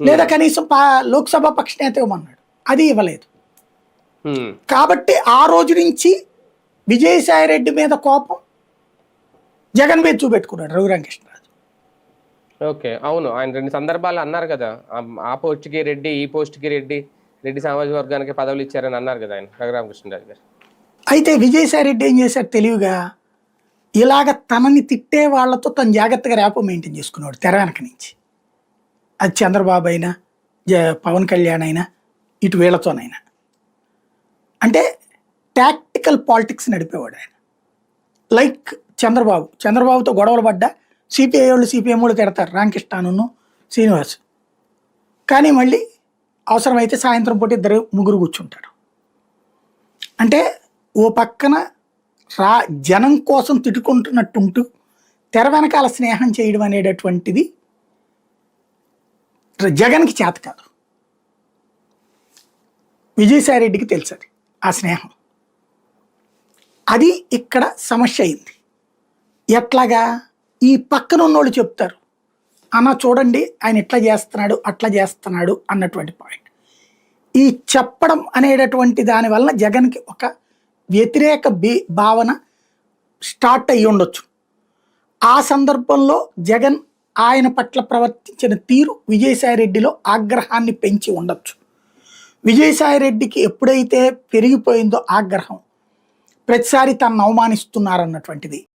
లేదా కనీసం పా- లోక్సభ పక్ష నేత ఇవ్వమన్నాడు. అది ఇవ్వలేదు. కాబట్టి ఆ రోజు నుంచి విజయసాయి రెడ్డి మీద కోపం జగన్ మీద చూపెట్టుకున్నాడు రఘురామకృష్ణరాజు ఓకే అవును. ఆయన రెండు సందర్భాలు అన్నారు కదా. ఆ- పోస్ట్కి రెడ్డి ఈ పోస్ట్కి రెడ్డి రెడ్డి సామాజిక వర్గానికి పదవులు ఇచ్చారని అన్నారు కదా ఆయన రఘురామకృష్ణరాజు గారు. అయితే విజయసాయి రెడ్డి ఏం చేశాడు తెలివిగా? ఇలాగ తనని తిట్టే వాళ్ళతో తను జాగ్రత్తగా ర్యాపో మెయింటైన్ చేసుకున్నాడు తెర వెనక నుంచి. అది చంద్రబాబు అయినా జ పవన్ కళ్యాణ్ అయినా ఇటు వీళ్ళతోనైనా. అంటే టాక్టికల్ పాలిటిక్స్ నడిపేవాడు ఆయన. లైక్ చంద్రబాబు. చంద్రబాబుతో గొడవలు పడ్డా సిపిఐ వాళ్ళు సిపిఎం వాళ్ళు తిడతారు. రామకృష్ణను శ్రీనివాస్. కానీ మళ్ళీ అవసరమైతే సాయంత్రం పూట ఇద్దరు ముగ్గురు కూర్చుంటారు. అంటే ఓ పక్కన రా జనం కోసం తిట్టుకుంటున్నట్టుంటూ తెర వెనకాల స్నేహం చేయడం అనేటటువంటిది జగన్కి చేత కాదు. విజయసాయి రెడ్డికి తెలుసు అది ఆ స్నేహం. అది ఇక్కడ సమస్య అయింది. ఎట్లాగా? ఈ పక్కన ఉన్నోళ్ళు చెప్తారు అన్న చూడండి ఆయన ఇట్లా చేస్తున్నాడు అట్లా చేస్తున్నాడు అన్నటువంటి పాయింట్. ఈ చెప్పడం అనేటటువంటి దాని వలన జగన్కి ఒక వ్యతిరేక బి భావన స్టార్ట్ అయ్యి ఉండొచ్చు ఆ సందర్భంలో జగన్ ఆయన పట్ల ప్రవర్తించిన తీరు విజయసాయిరెడ్డిలో ఆగ్రహాన్ని పెంచి ఉండొచ్చు. విజయసాయిరెడ్డికి ఎప్పుడైతే పెరిగిపోయిందో ఆగ్రహం ప్రతిసారి తనను అవమానిస్తున్నారన్నటువంటిది.